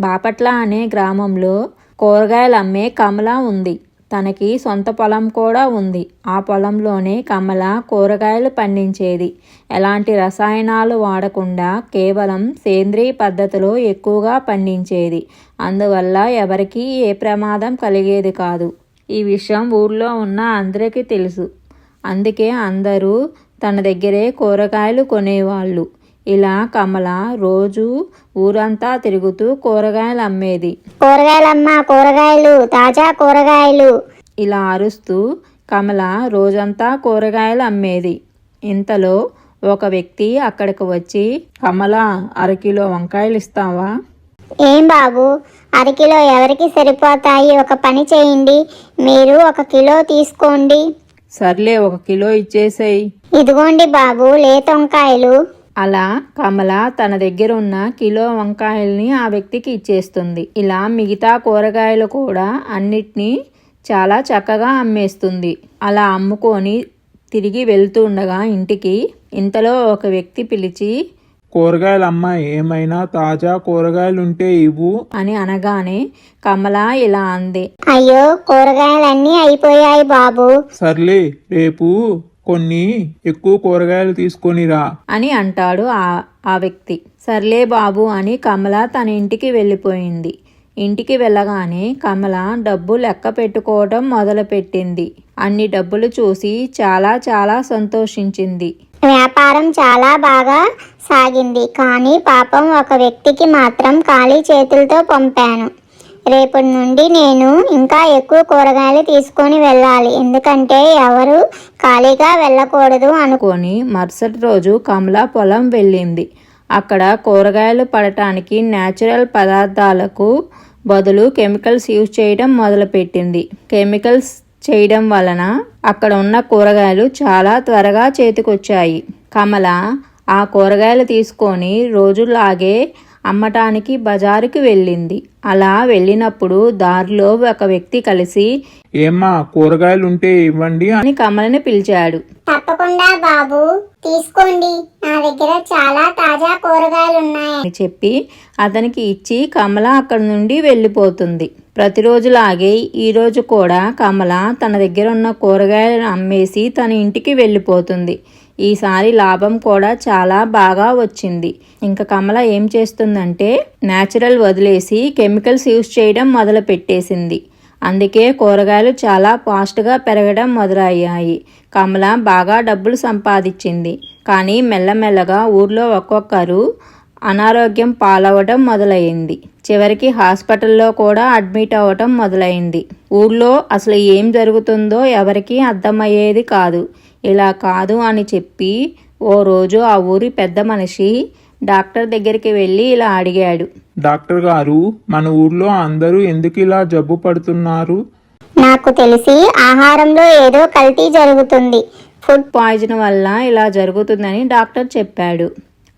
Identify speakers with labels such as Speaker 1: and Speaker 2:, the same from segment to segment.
Speaker 1: బాపట్ల అనే గ్రామంలో కూరగాయలు అమ్మే కమల ఉంది. తనకి సొంత పొలం కూడా ఉంది. ఆ పొలంలోనే కమల కూరగాయలు పండించేది. ఎలాంటి రసాయనాలు వాడకుండా కేవలం సేంద్రియ పద్ధతిలో ఎక్కువగా పండించేది. అందువల్ల ఎవరికీ ఏ ప్రమాదం కలిగేది కాదు. ఈ విషయం ఊళ్ళో ఉన్న అందరికీ తెలుసు. అందుకే అందరూ తన దగ్గరే కూరగాయలు కొనేవాళ్ళు. ఇలా కమల రోజు ఊరంతా తిరుగుతూ కూరగాయలు అమ్మేది
Speaker 2: కూరగాయలమ్మా కూరగాయలు తాజా కూరగాయలు.
Speaker 1: ఇలా అరుస్తూ కమల రోజంతా కూరగాయలు అమ్మేది ఇంతలో ఒక వ్యక్తి అక్కడికి వచ్చి కమల అరకిలో వంకాయలు ఇస్తావా
Speaker 2: ఏం బాబు అరకిలో ఎవరికి సరిపోతాయి? ఒక పని చేయండి మీరు ఒక కిలో తీసుకోండి.
Speaker 1: సర్లే ఒక కిలో ఇచ్చేసేయి.
Speaker 2: ఇదిగోండి బాబు లేత వంకాయలు.
Speaker 1: అలా కమల తన దగ్గర ఉన్న కిలో వంకాయల్ని ఆ వ్యక్తికి ఇచ్చేస్తుంది. ఇలా మిగతా కూరగాయలు కూడా అన్నిటినీ చాలా చక్కగా అమ్మేస్తుంది. అలా అమ్ముకొని తిరిగి వెళ్తుండగా ఇంటికి ఇంతలో ఒక వ్యక్తి పిలిచి
Speaker 3: కూరగాయలు అమ్మాయి ఏమైనా తాజా కూరగాయలుంటే ఇవ్వు
Speaker 1: అని అనగానే కమల ఇలా అంది.
Speaker 2: అయ్యో కూరగాయలన్నీ అయిపోయాయి బాబు.
Speaker 3: సర్లే రేపు కొన్ని ఎక్కువ కూరగాయలు తీసుకొనిరా
Speaker 1: అని అంటాడు ఆ ఆ వ్యక్తి. సర్లే బాబు అని కమల తన ఇంటికి వెళ్ళిపోయింది. ఇంటికి వెళ్ళగానే కమల డబ్బు లెక్క పెట్టుకోవడం మొదలుపెట్టింది. అన్ని డబ్బులు చూసి చాలా చాలా సంతోషించింది.
Speaker 2: వ్యాపారం చాలా బాగా సాగింది. కానీ పాపం ఒక వ్యక్తికి మాత్రం ఖాళీ చేతులతో పంపాను. రేపటి నుండి నేను ఇంకా ఎక్కువ కూరగాయలు తీసుకొని వెళ్ళాలి. ఎందుకంటే ఎవరు ఖాళీగా వెళ్ళకూడదు
Speaker 1: అనుకొని మరుసటి రోజు కమల పొలం వెళ్ళింది. అక్కడ కూరగాయలు పడటానికి న్యాచురల్ పదార్థాలకు బదులు కెమికల్స్ యూజ్ చేయడం మొదలుపెట్టింది. కెమికల్స్ చేయడం వలన అక్కడ ఉన్న కూరగాయలు చాలా త్వరగా చేతికొచ్చాయి. కమల ఆ కూరగాయలు తీసుకొని రోజులాగే అమ్మటానికి బజారుకి వెళ్ళింది. అలా వెళ్ళినప్పుడు దారిలో ఒక వ్యక్తి కలిసి
Speaker 3: ఏమ్మా కూరగాయలుంటే ఇవ్వండి
Speaker 1: అని కమలని పిలిచాడు.
Speaker 2: తప్పకుండా బాబు తీసుకోండి. నా దగ్గర చాలా తాజా కూరగాయలు ఉన్నాయి
Speaker 1: అని చెప్పి అతనికి ఇచ్చి కమల అక్కడి నుండి వెళ్ళిపోతుంది. ప్రతిరోజులాగే ఈరోజు కూడా కమల తన దగ్గర ఉన్న కూరగాయలను అమ్మేసి తన ఇంటికి వెళ్ళిపోతుంది. ఈసారి లాభం కూడా చాలా బాగా వచ్చింది. ఇంకా కమల ఏం చేస్తుందంటే న్యాచురల్ వదిలేసి కెమికల్స్ యూజ్ చేయడం మొదలు పెట్టేసింది అందుకే కూరగాయలు చాలా ఫాస్ట్గా పెరగడం మొదలయ్యాయి. కమల బాగా డబ్బులు సంపాదించింది. కానీ మెల్లమెల్లగా ఊర్లో ఒక్కొక్కరు అనారోగ్యం పాలవడం మొదలైంది. చివరికి హాస్పిటల్లో కూడా అడ్మిట్ అవ్వటం మొదలైంది. ఊర్లో అసలు ఏం జరుగుతుందో ఎవరికీ అర్థమయ్యేది కాదు. ఇలా కాదు అని చెప్పి ఓ రోజు ఆ ఊరి పెద్ద మనిషి డాక్టర్ దగ్గరికి వెళ్ళి ఇలా అడిగాడు.
Speaker 3: డాక్టర్ గారు మన ఊర్లో అందరూ ఎందుకు ఇలా జబ్బు పడుతున్నారు?
Speaker 2: నాకు తెలిసి ఆహారంలో ఏదో కల్తీ జరుగుతుంది. ఫుడ్
Speaker 1: పాయిజన్ వల్ల ఇలా జరుగుతుందని డాక్టర్ చెప్పాడు.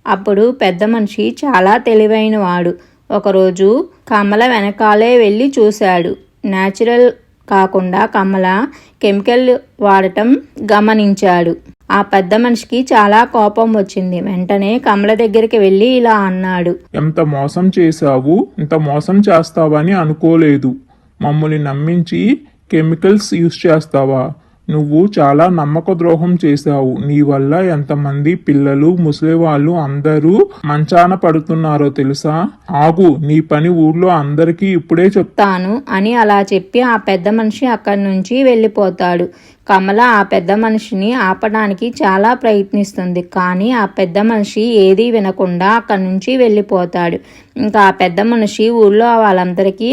Speaker 1: అప్పుడు పెద్ద మనిషి చాలా తెలివైన వాడు ఒకరోజు కమల వెనకాలే వెళ్ళి చూశాడు. న్యాచురల్ కాకుండా కమల కెమికల్ వాడటం గమనించాడు. ఆ పెద్ద మనిషికి చాలా కోపం వచ్చింది. వెంటనే కమల దగ్గరికి వెళ్ళి ఇలా అన్నాడు.
Speaker 3: ఎంత మోసం చేశావు? ఇంత మోసం చేస్తావని అనుకోలేదు. మమ్మల్ని నమ్మించి కెమికల్స్ యూస్ చేస్తావా? నువ్వు చాలా నమ్మక ద్రోహం చేశావు. నీ వల్ల ఎంతమంది పిల్లలు ముసలి వాళ్ళు అందరూ మంచాన పడుతున్నారో తెలుసా? ఆగు నీ పని ఊర్లో అందరికీ ఇప్పుడే
Speaker 1: చెప్తాను అని అలా చెప్పి ఆ పెద్ద మనిషి అక్కడి నుంచి వెళ్ళిపోతాడు. కమల ఆ పెద్ద మనిషిని ఆపడానికి చాలా ప్రయత్నిస్తుంది. కానీ ఆ పెద్ద మనిషి ఏదీ వినకుండా అక్కడి నుంచి వెళ్ళిపోతాడు. ఇంకా ఆ పెద్ద మనిషి ఊళ్ళో వాళ్ళందరికీ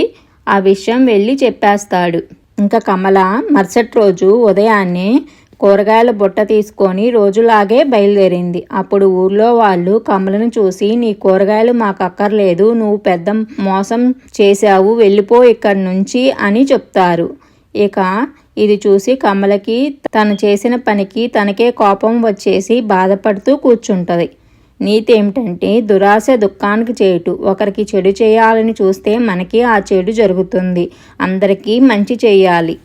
Speaker 1: ఆ విషయం వెళ్ళి చెప్పేస్తాడు. ఇంకా కమల మరుసటి రోజు ఉదయాన్నే కూరగాయల బుట్ట తీసుకొని రోజులాగే బయలుదేరింది. అప్పుడు ఊర్లో వాళ్ళు కమలను చూసి నీ కూరగాయలు మాకు అక్కర్లేదు నువ్వు పెద్ద మోసం చేశావు వెళ్ళిపో ఇక్కడి నుంచి అని చెప్తారు. ఇక ఇది చూసి కమలకి తను చేసిన పనికి తనకే కోపం వచ్చేసి బాధపడుతూ కూర్చుంటది. నీతి ఏమిటంటే దురాశ దుఃఖానికి చేటు. ఒకరికి చెడు చేయాలని చూస్తే మనకి ఆ చెడు జరుగుతుంది. అందరికీ మంచి చేయాలి.